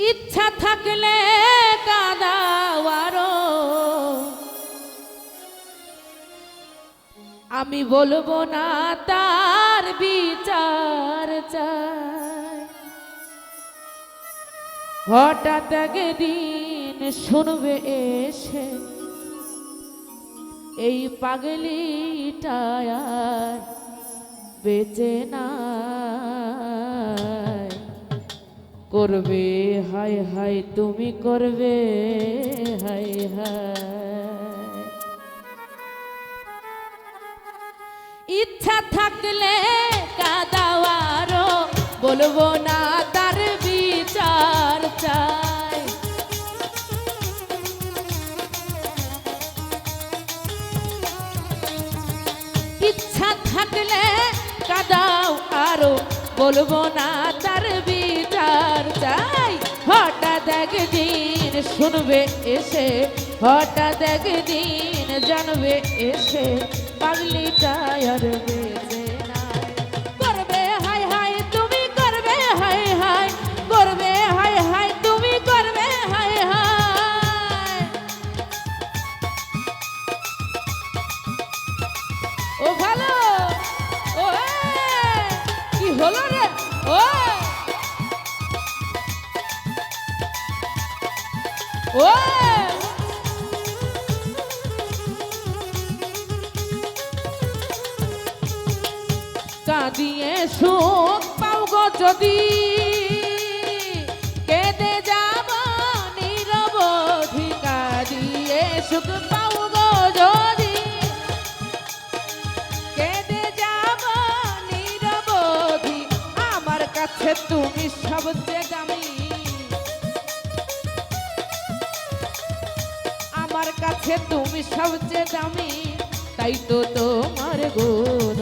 ইচ্ছা থাকলে কাদাওয়ারো আমি বলব না তার বিচার চাই। হঠাৎ একদিন শুনবে এসে এই পাগলিটা আর বেঁচে নাই করবে? হাই হাই তুমি করবে? হাই হাই ইচ্ছা থাকলে কাদাওয়ারও বলব না তার বিচার চাই। ইচ্ছা থাকলে কাদাও আরও, বলব না একদিন শুনবে এসে হঠাৎ একদিন জানবে এসে পাগলি টায়ার বেঁচে কাঁদিয়ে সুখ পাও গো যদি। কেঁদে যাব নিরবধি কাঁদিয়ে সুখ পাও গো যদি। কেঁদে যাব নিরবধি আমার কাছে তুমি সবচেয়ে দামি আমার কাছে তুমি সবচেয়ে দামি তাই তো তোমার গুণ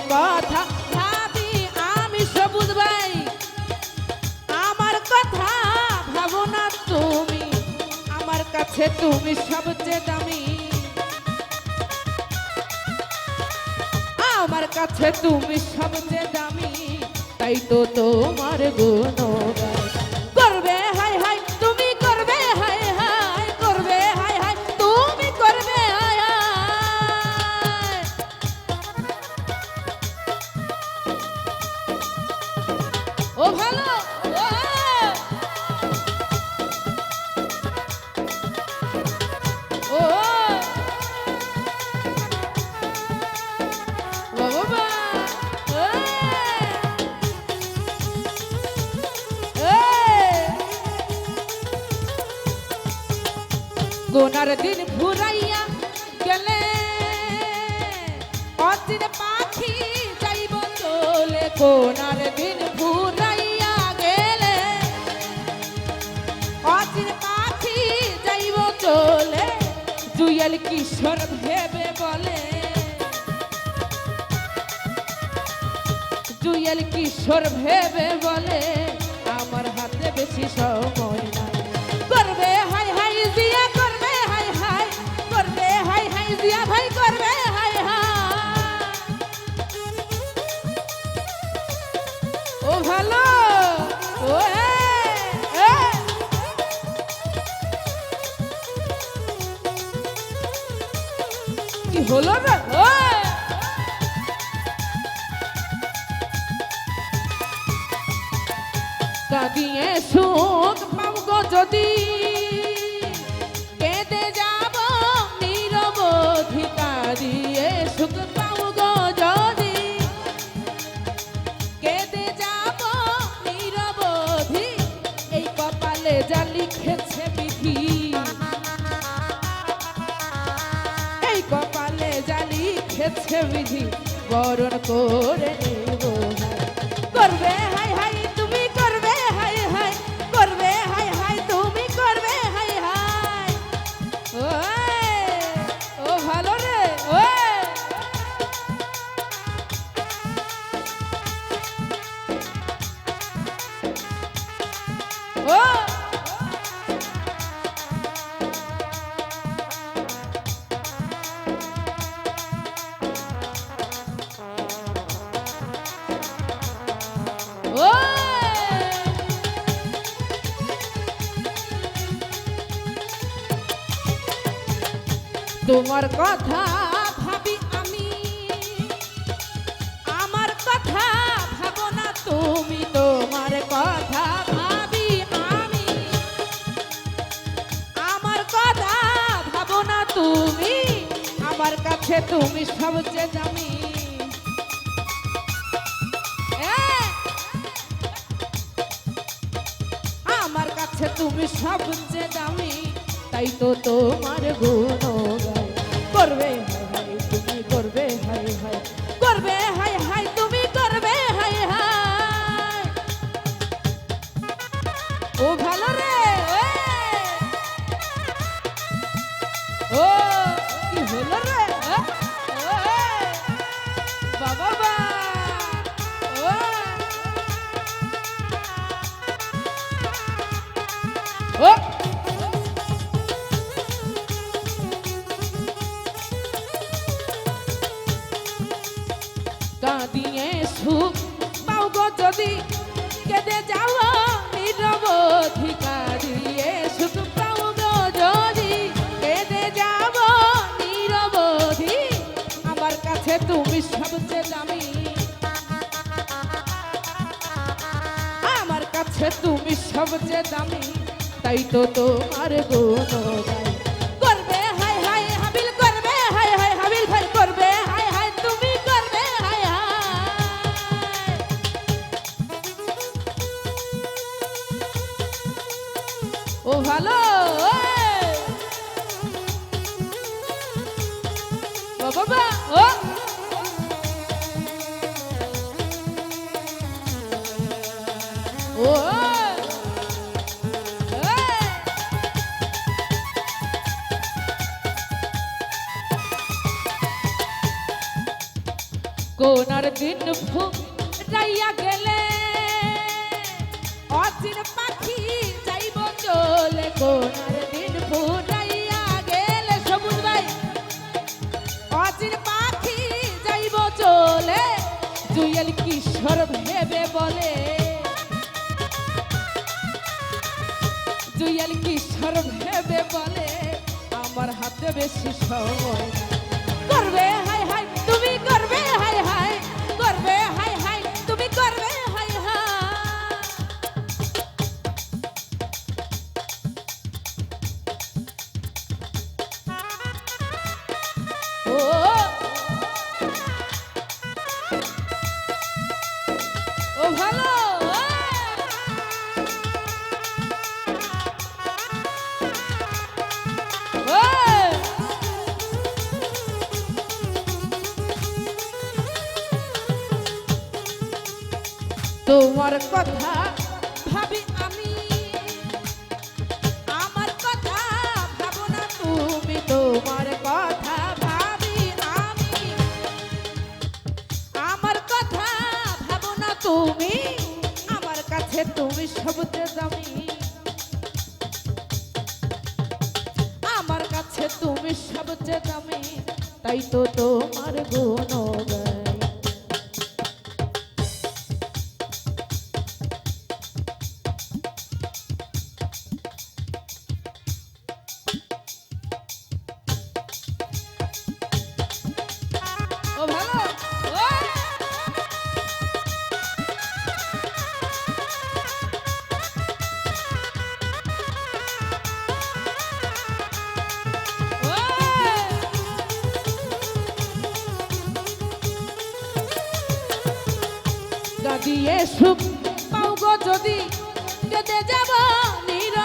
কথা। ভাবি, আমি সবুজ ভাই। আমার কথা ভাবো না তুমি। আমার কাছে তুমি সবচেয়ে দামি। আমার কাছে তুমি সবচেয়ে দামি। তাই তো তোমার গুণ গোনার দিন ফুরাইয়া গেলে অচির পাখি যাইব চলে কোনার দিন ফুরাইয়া গেলে অচির পাখি যাইব চলে জুয়েল কিশোর ভেবে বলে জুয়েল কিশোর ভেবে বলে আমার হাতে বেশি সময় নাই করবে হাই হাই জিয়া জিয়া ভাই করবে হাই হাই ও ভালো ও। কি যদি। যা লিখেছে বিধি। এই কপালে যা লিখেছে বিধি বরণ করে তোমার কথা ভাবি আমি। আমার কথা ভাবো না তুমি, তোমার কথা ভাবি আমি। আমার কথা ভাবো না তুমি, আমার কাছে তুমি সবচেয়ে দামি। এ! আমার কাছে তুমি সবচেয়ে দামি, তাই তো তোমার গুণ করবে তুমি করবে হাই হাই করবে হাই হাই তুমি করবে হাই হাই ও ভালো রে। কাঁদিয়ে সুখ পাও গো যদি কেঁদে যাও নিরবধি কাঁদিয়ে সুখ পাও গো যদি কেঁদে যাব নিরবধি আমার কাছে তুমি সবচেয়ে দামি। আমার কাছে তুমি সবচেয়ে দামি, তাই তো তোমার গুণ গাই কোনার দিন ফুরাইয়া গেলে, অচিন পাখি যাইব চলে। কোনার দিন ফুরাইয়া গেলে, সবুজ ভাই, অচিন পাখি যাইব চলে। জুয়েল কিশোর ভেবে বলে জুয়েল কিশোর ভেবে বলে আমার হাতে বেশি সময়। করবে তোমার কথা ভাবি আমি। আমার কথা ভাবো না তুমি, তোমার কথা ভাবি আমি। আমার কথা ভাবো না তুমি, আমার কাছে তুমি সবচেয়ে দামি আমার কাছে তুমি সবচেয়ে দামি তাই তো তোমার গুণ দিয়ে সুখ যদি। কেটে যাব নির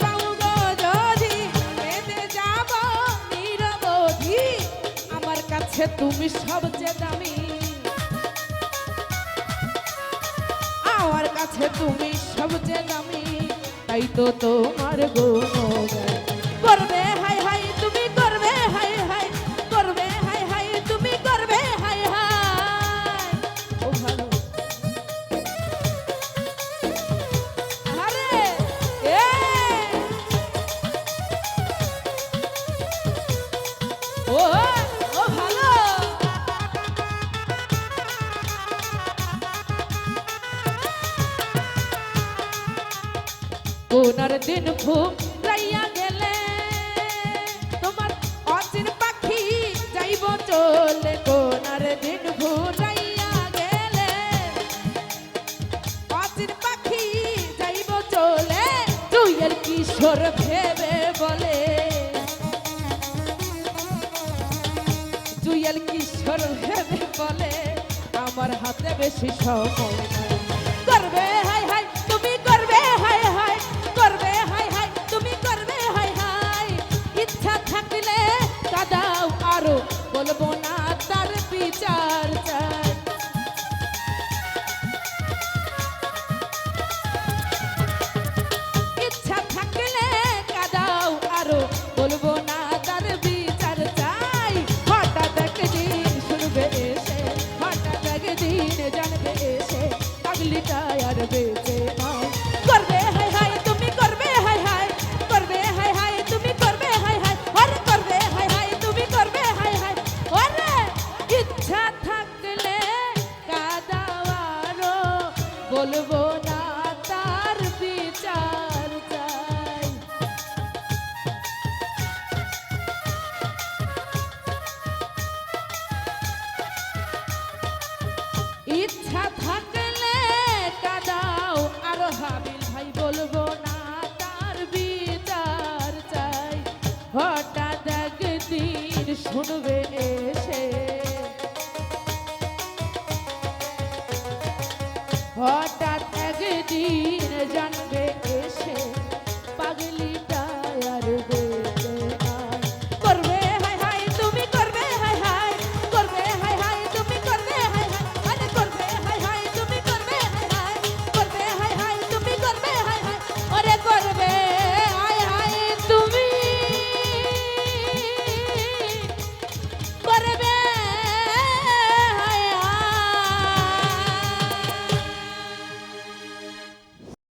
পাও গো যদি। কেঁদে যাব নিরবধি আমার কাছে তুমি সবচেয়ে দামি। আমার কাছে তুমি সবচেয়ে দামি, তাই তো তোমার গুণগান করবে হাই ও ও ভালো। কোনার দিন ফুরাইয়া গেলে, তোমার অচিন পাখি যাইব চলে। কোনার দিন ফুরাইয়া গেলে, অচিন পাখি যাইব চলে। তুই আর কিশোর বলে আমার হাতে বেশি সময় tap, tap.